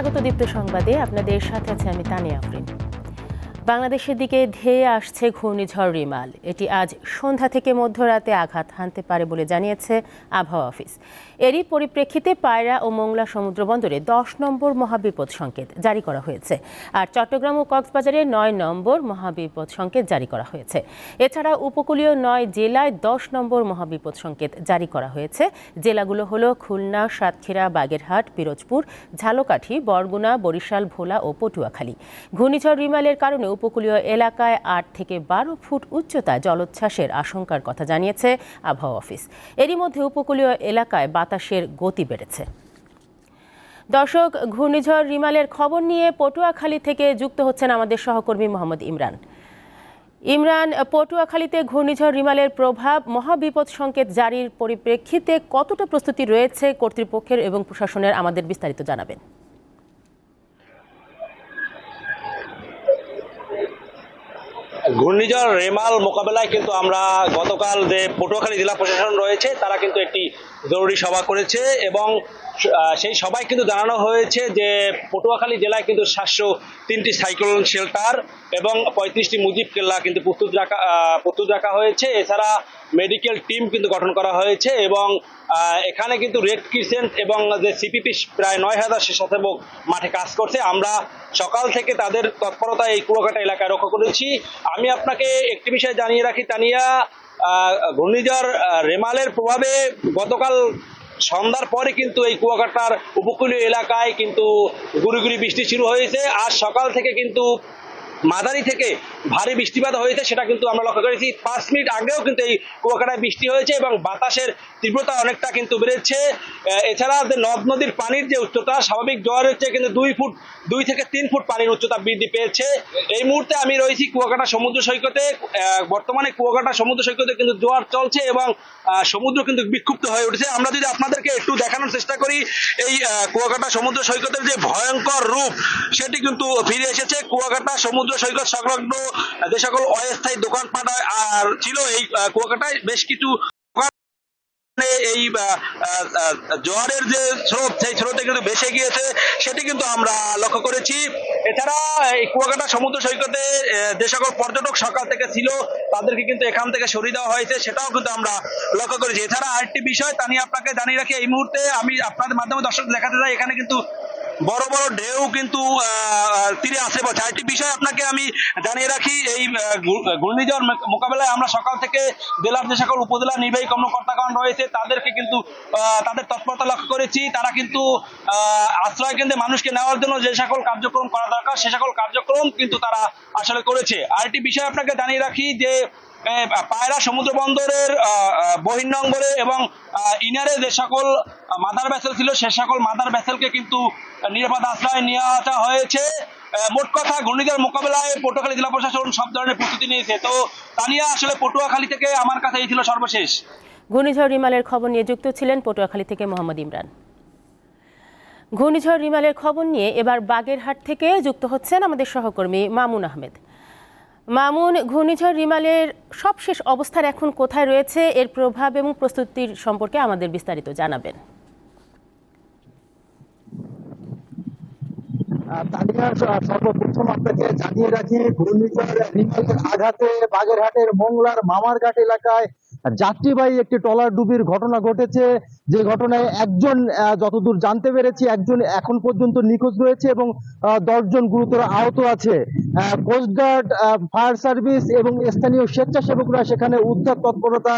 স্বাগত দীপ্ত সংবাদে। আপনাদের সাথে আছে আমি তানিয়া আফরিন। বাংলাদেশের দিকে ধেয়ে আসছে ঘূর্ণিঝড় রিমাল। এটি আজ সন্ধ্যা থেকে মধ্যরাতে আঘাত হানতে পারে বলে জানিয়েছে আবহাওয়া অফিস। এরই পরিপ্রেক্ষিতে পায়রা ও মোংলা সমুদ্র বন্দরে দশ নম্বর মহাবিপদ সংকেত জারি করা হয়েছে। আর চট্টগ্রাম ও কক্সবাজারে নয় নম্বর মহাবিপদ সংকেত জারি করা হয়েছে। এছাড়া উপকূলীয় নয় জেলায় দশ নম্বর মহাবিপদ সংকেত জারি করা হয়েছে। জেলাগুলো হলো খুলনা, সাতক্ষীরা, বাগেরহাট, পিরোজপুর, ঝালকাঠি, বরগুনা, বরিশাল, ভোলা ও পটুয়াখালী। ঘূর্ণিঝড় রিমালের কারণে উপকূলীয় এলাকায় আট থেকে বারো ফুট উচ্চতায় জলোচ্ছ্বাসের আশঙ্কার কথা জানিয়েছে আবহাওয়া অফিস। এরই মধ্যে উপকূলীয় এলাকায় বাতাসের গতি বেড়েছে। দর্শক, ঘূর্ণিঝড় রিমালের খবর নিয়ে পটুয়াখালী থেকে যুক্ত হচ্ছেন আমাদের সহকর্মী মোহাম্মদ ইমরান। ইমরান, পটুয়াখালীতে ঘূর্ণিঝড় রিমালের প্রভাব, মহাবিপদ সংকেত জারির পরিপ্রেক্ষিতে কতটা প্রস্তুতি রয়েছে কর্তৃপক্ষের এবং প্রশাসনের আমাদের বিস্তারিত জানাবেন। ঘূর্ণিঝড় রেমাল মোকাবেলায় কিন্তু আমরা গতকাল যে পটুয়াখালী জেলা প্রশাসন রয়েছে, তারা কিন্তু একটি জরুরি সভা করেছে এবং সেই সভায় কিন্তু জানানো হয়েছে যে পটুয়াখালী জেলায় কিন্তু সাতশো তিনটি সাইক্লোন শেল্টার এবং পঁয়ত্রিশটি মুজিব কেল্লা কিন্তু প্রস্তুত রাখা প্রস্তুত রাখা হয়েছে। এছাড়া মেডিকেল টিম কিন্তু গঠন করা হয়েছে এবং এখানে কিন্তু রেড ক্রিসেন্ট এবং যে সিপিপি প্রায় নয় হাজার স্বেচ্ছাসেবক মাঠে কাজ করছে। আমরা সকাল থেকে তাদের তৎপরতা এই কুয়াকাটা এলাকায় রক্ষা করেছি। আমি আপনাকে একটি বিষয় জানিয়ে রাখি, তানিয়া ঘূর্ণিঝড় রেমালের প্রভাবে গতকাল সন্ধ্যার পরে কিন্তু এই কুয়াকাটার উপকূলীয় এলাকায় কিন্তু গুড়ি গুড়ি বৃষ্টি শুরু হয়েছে। আর সকাল থেকে কিন্তু মাদারি থেকে ভারী বৃষ্টিপাত হয়েছে, সেটা কিন্তু আমরা লক্ষ্য করেছি। পাঁচ মিনিট আগেও কিন্তু এই কুয়াকাটায় বৃষ্টি হয়েছে এবং বাতাসের তীব্রতা অনেকটা কিন্তু বেড়েছে। এছাড়া যে নদ নদীর পানির যে উচ্চতা, স্বাভাবিক জোয়ারের চেয়ে কিন্তু দুই ফুট, দুই থেকে তিন ফুট পানির উচ্চতা বৃদ্ধি পেয়েছে। এই মুহূর্তে আমি রয়েছি কুয়াকাটা সমুদ্র সৈকতে। বর্তমানে কুয়াকাটা সমুদ্র সৈকতে কিন্তু জোয়ার চলছে এবং সমুদ্র কিন্তু বিক্ষুব্ধ হয়ে উঠেছে। আমরা যদি আপনাদেরকে একটু দেখানোর চেষ্টা করি, এই কুয়াকাটা সমুদ্র সৈকতের যে ভয়ঙ্কর রূপ, সেটি কিন্তু ফিরে এসেছে। কুয়াকাটা সমুদ্র সৈকত সংলগ্ন যে সকল অস্থায়ী দোকানপাট আর ছিল এই কুয়াকাটায় বেশ কিছু এই জোয়ারের যে স্রোত, সেই স্রোতে কিন্তু ভেসে গিয়েছে, সেটি কিন্তু আমরা লক্ষ্য করেছি। এছাড়া এই কুয়াকাটা সমুদ্র সৈকতে যে সকল পর্যটক সকাল থেকে ছিল, তাদেরকে কিন্তু এখান থেকে সরিয়ে দেওয়া হয়েছে, সেটাও কিন্তু আমরা লক্ষ্য করেছি। এছাড়া আরেকটি বিষয় তা নিয়ে আপনাকে জানিয়ে রাখি, এই মুহূর্তে আমি আপনাদের মাধ্যমে দর্শক দেখাতে চাই, এখানে কিন্তু বড় বড় ঢেউ কিন্তু তীরে আসে বলছে আরেকটি বিষয় আপনাকে আমি জানিয়ে রাখি, এই ঘূর্ণিঝড় মোকাবেলায় আমরা সকাল থেকে জেলার যে সকল উপজেলা নির্বাহী কর্মকর্তাগণ রয়েছে, তাদেরকে কিন্তু তাদের তৎপরতা লক্ষ্য করেছি। তারা কিন্তু আশ্রয় কেন্দ্রে মানুষকে নেওয়ার জন্য যে সকল কার্যক্রম করা দরকার, সে সকল কার্যক্রম কিন্তু তারা আসলে করেছে। আরেকটি বিষয় আপনাকে জানিয়ে রাখি যে পায়রা সমুদ্র বন্দরের বহির্নঙ্গরে এবং ইনারে যে সকল মাদার ভ্যাসেল ছিল, সে সকল মাদার ভ্যাসেলকে কিন্তু নিরাপদ আশ্রয় নিয়ে হয়েছে। মোট কথা ঘূর্ণিঝড় মোকাবেলায় পটুয়াখালী জেলা প্রশাসন সব ধরনের প্রস্তুতি নিয়েছে। তো তানিয়া, আসলে পটুয়াখালী থেকে আমার কাছে এই ছিল সর্বশেষ। ঘূর্ণিঝড় রিমালের খবর নিয়ে যুক্ত ছিলেন পটুয়াখালী থেকে মোহাম্মদ ইমরান। ঘূর্ণিঝড় রিমালের খবর নিয়ে এবার বাগেরহাট থেকে যুক্ত হচ্ছেন আমাদের সহকর্মী মামুন আহমেদ। মামুন, ঘূর্ণিঝড় রিমালের সবশেষ অবস্থার এখন কোথায় রয়েছে? এর প্রভাব এবং প্রস্তুতির সম্পর্কে আমাদের বিস্তারিত জানাবেন। সর্বপ্রথম আপনাকে জানিয়ে রাখি, ঘূর্ণিঝড় আঘাতে বাগেরহাটের মোংলার মামারঘাট এলাকায় যাত্রীবাহী একটি ট্রলার ডুবির ঘটনা ঘটেছে। যে ঘটনায় একজন যতদূর জানতে পেরেছি, একজন এখন পর্যন্ত নিখোঁজ রয়েছে এবং দশজন গুরুতর আহত আছে। কোস্টগার্ড ফায়ার সার্ভিস এবং স্থানীয় স্বেচ্ছাসেবকরা সেখানে উদ্ধার তৎপরতা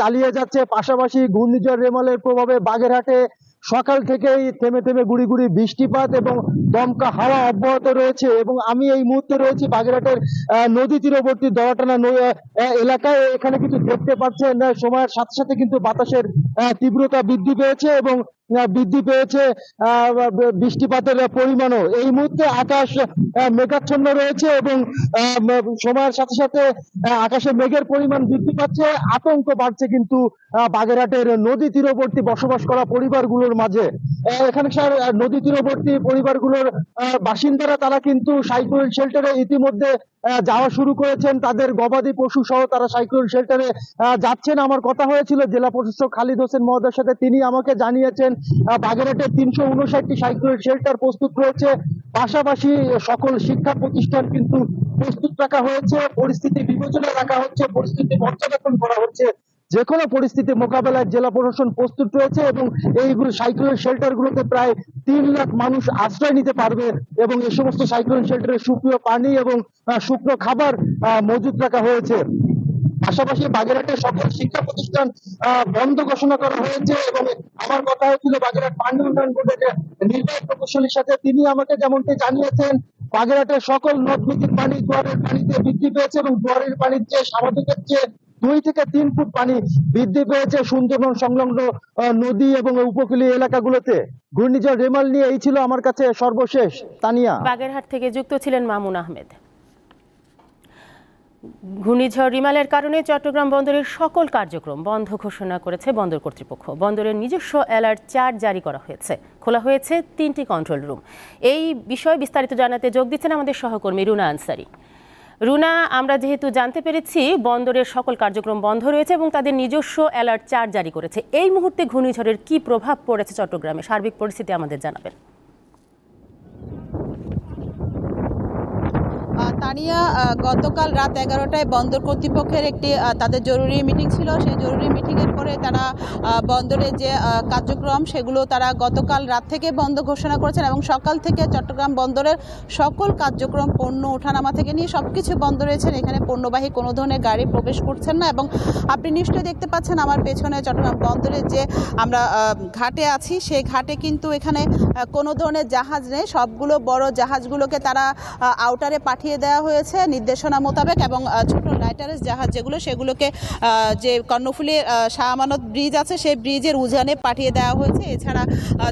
চালিয়ে যাচ্ছে। পাশাপাশি ঘূর্ণিঝড় রেমালের প্রভাবে বাগেরহাটে সকাল থেকেই থেমে থেমে গুড়ি গুড়ি বৃষ্টিপাত এবং দমকা হাওয়া অব্যাহত রয়েছে এবং আমি এই মুহূর্তে রয়েছি বাগেরহাটের নদী তীরবর্তী দড়াটানা এলাকায়। এখানে কিন্তু দেখতে পাচ্ছেন সময়ের সাথে সাথে কিন্তু বাতাসের তীব্রতা বৃদ্ধি পেয়েছে এবং বৃদ্ধি পেয়েছে বৃষ্টিপাতের পরিমাণও। এই মুহূর্তে আকাশ মেঘাচ্ছন্ন রয়েছে এবং সময়ের সাথে সাথে আকাশে মেঘের পরিমাণ বৃদ্ধি পাচ্ছে। আতঙ্ক বাড়ছে কিন্তু বাগেরহাটের নদী তীরবর্তী বসবাস করা পরিবারগুলোর মাঝে। এখানকার আহ, নদী তীরবর্তী পরিবারগুলোর বাসিন্দারা তারা কিন্তু সাইক্লোন শেল্টারে ইতিমধ্যে যাওয়া শুরু করেছেন তাদের গবাদি পশু সহ তারা সাইক্লোন শেল্টারে যাচ্ছেন। আমার কথা হয়েছিল, জেলা প্রশাসক খালিদ হোসেন মহোদয়ের সাথে তিনি আমাকে জানিয়েছেন বাগেরহাটে তিনশো উনষাটটি সাইক্লোন শেল্টার প্রস্তুত রয়েছে। পাশাপাশি সকল শিক্ষা প্রতিষ্ঠান কিন্তু প্রস্তুত রাখা হয়েছে, পরিস্থিতি বিবেচনায় রাখা হচ্ছে, পরিস্থিতি পর্যবেক্ষণ করা হচ্ছে। যে কোনো পরিস্থিতি মোকাবেলায় জেলা প্রশাসন প্রস্তুত রয়েছে এবং এইগুলো সাইক্লোন শেল্টার গুলোতে প্রায় তিন লাখ মানুষ আশ্রয় নিতে পারবে এবং এই সমস্ত সাইক্লোন শেল্টারে শুকনো পানি এবং শুকনো খাবার মজুত রাখা হয়েছে। পাশাপাশি বাগেরহাটের সকল শিক্ষা প্রতিষ্ঠান বন্ধ ঘোষণা করা হয়েছে এবং আমার কথা হয়েছিল বাগেরহাট পানি উন্নয়ন বোর্ডের নির্বাহী প্রকৌশলীর সাথে তিনি আমাকে যেমনটি জানিয়েছেন, বাগেরহাটের সকল নদ নদীর পানি, জোয়ারের পানিতে বৃদ্ধি পেয়েছে এবং জোয়ারের পানির চেয়ে স্বাভাবিকের চেয়ে দুই থেকে তিন ফুট পানি বৃদ্ধি পেয়েছে সুন্দরবন সংলগ্ন নদী এবং উপকূলীয় এলাকাগুলোতে। ঘূর্ণিঝড় রেমাল নিয়ে এই ছিল আমার কাছে সর্বশেষ। তানিয়া। বাগেরহাট থেকে যুক্ত ছিলেন মামুন আহমেদ। ঘূর্ণিঝড় রিমালের কারণে চট্টগ্রাম বন্দরের সকল কার্যক্রম বন্ধ ঘোষণা করেছে বন্দর কর্তৃপক্ষ। বন্দরের নিজস্ব অ্যালার্ট চার্ট জারি করা হয়েছে। খোলা হয়েছে তিনটি কন্ট্রোল রুম। এই বিষয়ে বিস্তারিত জানাতে যোগ দিচ্ছেন আমাদের সহকর্মী রুনা আনসারি। রুনা, আমরা যেহেতু জানতে পেরেছি বন্দরের সকল কার্যক্রম বন্ধ রয়েছে এবং তাদের নিজস্ব অ্যালার্ট চার্জ জারি করেছে, এই মুহূর্তে ঘূর্ণিঝড়ের কি প্রভাব পড়েছে চট্টগ্রামে? সার্বিক পরিস্থিতি আমাদের জানাবেন। তানিয়া গতকাল রাত এগারোটায় বন্দর কর্তৃপক্ষের একটি তাদের জরুরি মিটিং ছিল। সেই জরুরি মিটিংয়ের পরে তারা বন্দরের যে কার্যক্রম, সেগুলো তারা গতকাল রাত থেকে বন্ধ ঘোষণা করেছেন এবং সকাল থেকে চট্টগ্রাম বন্দরের সকল কার্যক্রম পণ্য ওঠানামা থেকে নিয়ে সব কিছু বন্ধ রয়েছেন। এখানে পণ্যবাহী কোনো ধরনের গাড়ি প্রবেশ করছেন না এবং আপনি নিশ্চয়ই দেখতে পাচ্ছেন আমার পেছনে চট্টগ্রাম বন্দরের যে, আমরা ঘাটে আছি, সেই ঘাটে কিন্তু এখানে কোনো ধরনের জাহাজ নেই। সবগুলো বড় জাহাজগুলোকে তারা আউটারে পাঠিয়ে দেওয়া হয়েছে নির্দেশনা মোতাবেক এবং ছোট লাইটারেস জাহাজ যেগুলো সেগুলোকে যে কর্ণফুলীর আহ, শাহ ব্রিজ আছে সেই ব্রিজের উজানে পাঠিয়ে দেওয়া হয়েছে। এছাড়া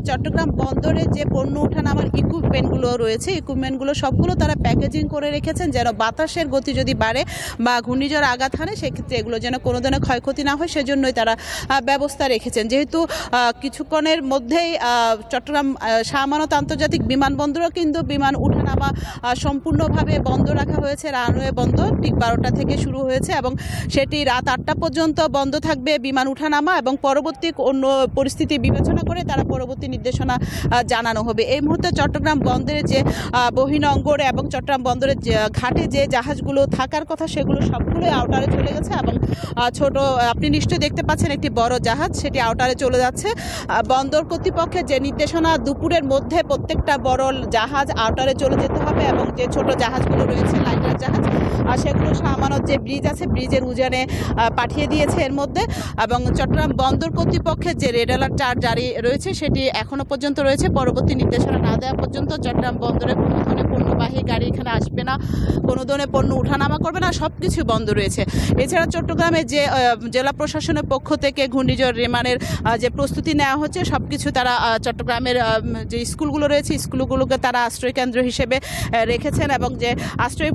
চট্টগ্রাম বন্দরে যে পণ্য উঠান ওঠানামার ইকুইপমেন্টগুলো রয়েছে ইকুইপমেন্টগুলো সবগুলো তারা প্যাকেজিং করে রেখেছেন যেন বাতাসের গতি যদি বাড়ে বা ঘূর্ণিঝড় আঘাত হানে সেক্ষেত্রে এগুলো যেন কোনো ধরনের ক্ষয়ক্ষতি না হয় সেজন্যই তারা ব্যবস্থা রেখেছেন। যেহেতু কিছুক্ষণের মধ্যেই চট্টগ্রাম আহ, শাহ আন্তর্জাতিক বিমানবন্দরও কিন্তু বিমান ওঠানামা আহ, সম্পূর্ণভাবে বন্ধ রাখা হয়েছে, রানওয়ে বন্ধ। ঠিক বারোটা থেকে শুরু হয়েছে এবং সেটি রাত আটটা পর্যন্ত বন্ধ থাকবে বিমান উঠানামা এবং পরবর্তী অন্য পরিস্থিতি বিবেচনা করে তারা পরবর্তী নির্দেশনা জানানো হবে। এই মুহূর্তে চট্টগ্রাম বন্দরে যে বহিনঙ্গর এবং চট্টগ্রাম বন্দরের ঘাটে যে জাহাজগুলো থাকার কথা সেগুলো সবগুলোই আউটারে চলে গেছে এবং ছোট আপনি নিশ্চয়ই দেখতে পাচ্ছেন একটি বড় জাহাজ, সেটি আউটারে চলে যাচ্ছে। বন্দর কর্তৃপক্ষের যে নির্দেশনা, দুপুরের মধ্যে প্রত্যেকটা বড় জাহাজ আউটারে চলে যেতে হবে এবং যে ছোট জাহাজগুলো রয়েছে লাইটার জাহাজ। আর সেগুলো সামানত যে ব্রিজ আছে, ব্রিজের উজানে পাঠিয়ে দিয়েছে এর মধ্যে। এবং চট্টগ্রাম বন্দর কর্তৃপক্ষের যে রেড অ্যালার্ট চার জারি রয়েছে, সেটি এখনও পর্যন্ত রয়েছে। পরবর্তী নির্দেশনা না দেওয়া পর্যন্ত চট্টগ্রাম বন্দরে কোনো ধরনের পণ্যবাহী গাড়ি এখানে আসবে না, কোনো ধরনের পণ্য উঠানামা করবে না সব কিছু বন্ধ রয়েছে। এছাড়া চট্টগ্রামে যে জেলা প্রশাসনের পক্ষ থেকে ঘূর্ণিঝড় রেমানের যে প্রস্তুতি নেওয়া হচ্ছে সব কিছু তারা চট্টগ্রামের যে স্কুলগুলো রয়েছে, স্কুলগুলোকে তারা আশ্রয় কেন্দ্র হিসেবে রেখেছেন এবং যে আশ্রয়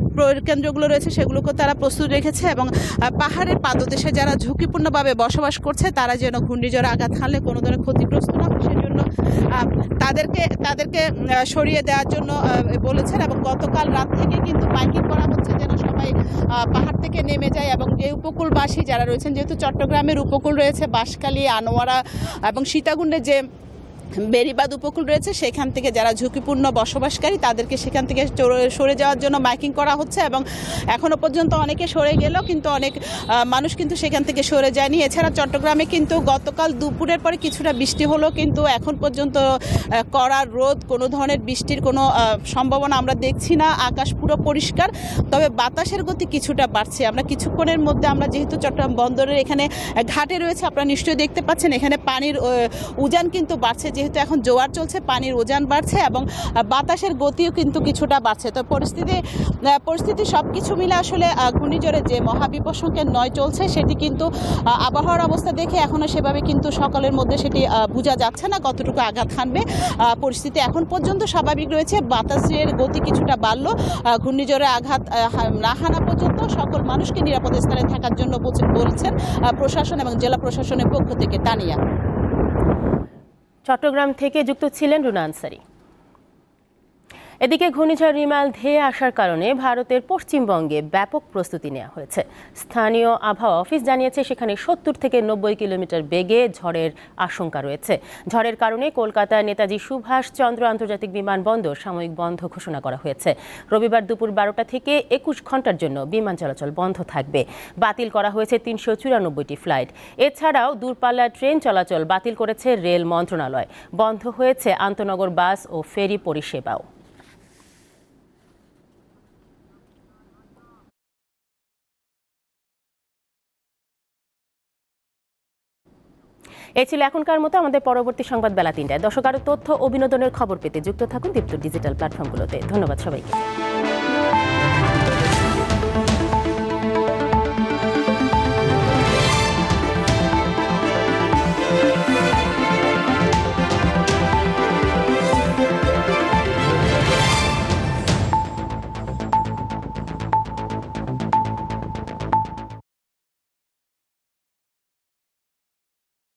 কেন্দ্রগুলো রয়েছে সেগুলোকে তারা প্রস্তুত রেখেছে এবং পাহাড়ের পাদদেশে যারা ঝুঁকিপূর্ণভাবে বসবাস করছে, তারা যেন ঘূর্ণিঝড়ে আঘাত হানলে কোনো ধরনের ক্ষতিগ্রস্ত না তাদেরকে তাদেরকে সরিয়ে দেওয়ার জন্য বলেছেন এবং গতকাল রাত থেকে কিন্তু বাইকিং করা হচ্ছে যেন সবাই পাহাড় থেকে নেমে যায় এবং যে উপকূলবাসী যারা রয়েছেন, যেহেতু চট্টগ্রামের উপকূল রয়েছে বাঁশখালী, আনোয়ারা এবং সীতাকুণ্ডে যে বেরিবাদ উপকূল রয়েছে, সেখান থেকে যারা ঝুঁকিপূর্ণ বসবাসকারী, তাদেরকে সেখান থেকে সরে যাওয়ার জন্য মাইকিং করা হচ্ছে এবং এখনও পর্যন্ত অনেকে সরে গেলেও কিন্তু অনেক মানুষ কিন্তু সেখান থেকে সরে যায়নি। এছাড়া চট্টগ্রামে কিন্তু গতকাল দুপুরের পরে কিছুটা বৃষ্টি হলো, কিন্তু এখন পর্যন্ত কড়া রোদ, কোনো ধরনের বৃষ্টির কোনো সম্ভাবনা আমরা দেখছি না। আকাশ পুরো পরিষ্কার, তবে বাতাসের গতি কিছুটা বাড়ছে। আমরা কিছুক্ষণের মধ্যে আমরা যেহেতু চট্টগ্রাম বন্দরের এখানে ঘাটে রয়েছে, আপনারা নিশ্চয়ই দেখতে পাচ্ছেন, এখানে পানির উজান কিন্তু বাড়ছে যেহেতু এখন জোয়ার চলছে পানির ওজন বাড়ছে এবং বাতাসের গতিও কিন্তু কিছুটা বাড়ছে। তো পরিস্থিতি পরিস্থিতি সব কিছু মিলে আসলে আহ, ঘূর্ণিঝড়ের যে মহাবিপদ সংকেত নয় চলছে সেটি কিন্তু আবহাওয়ার অবস্থা দেখে এখনও সেভাবে কিন্তু সকালের মধ্যে সেটি বোঝা যাচ্ছে না কতটুকু আঘাত হানবে। পরিস্থিতি এখন পর্যন্ত স্বাভাবিক রয়েছে বাতাসের গতি কিছুটা বাড়লো ঘূর্ণিঝড়ে আঘাত না হানা পর্যন্ত সকল মানুষকে নিরাপদ স্থানে থাকার জন্য বলছে- বলছেন প্রশাসন এবং জেলা প্রশাসনের পক্ষ থেকে। তানিয়া। চট্টগ্রাম থেকে যুক্ত ছিলেন রুনা আনসারি। এদিকে ঘূর্ণিঝড় রিমাল ধেয়ে আসার কারণে ভারতের পশ্চিমবঙ্গে ব্যাপক প্রস্তুতি নেওয়া হয়েছে। স্থানীয় আবহাওয়া অফিস জানিয়েছে, সেখানে সত্তর থেকে নব্বই কিলোমিটার বেগে ঝড়ের আশঙ্কা রয়েছে। ঝড়ের কারণে কলকাতার নেতাজি সুভাষ চন্দ্র আন্তর্জাতিক বিমানবন্দর সাময়িক বন্ধ ঘোষণা করা হয়েছে। রবিবার দুপুর বারোটা থেকে একুশ ঘণ্টার জন্য বিমান চলাচল বন্ধ থাকবে। বাতিল করা হয়েছে তিনশো চুরানব্বইটি ফ্লাইট। এছাড়াও দূরপাল্লার ট্রেন চলাচল বাতিল করেছে রেল মন্ত্রণালয়। বন্ধ হয়েছে আন্তনগর বাস ও ফেরি পরিষেবাও। এ ছিল এখনকার মতো আমাদের পরবর্তী সংবাদ বেলা তিনটায়। দর্শক আরও তথ্য ও বিনোদনের খবর পেতে যুক্ত থাকুন দীপ্ত ডিজিটাল প্ল্যাটফর্মগুলোতে। ধন্যবাদ সবাইকে।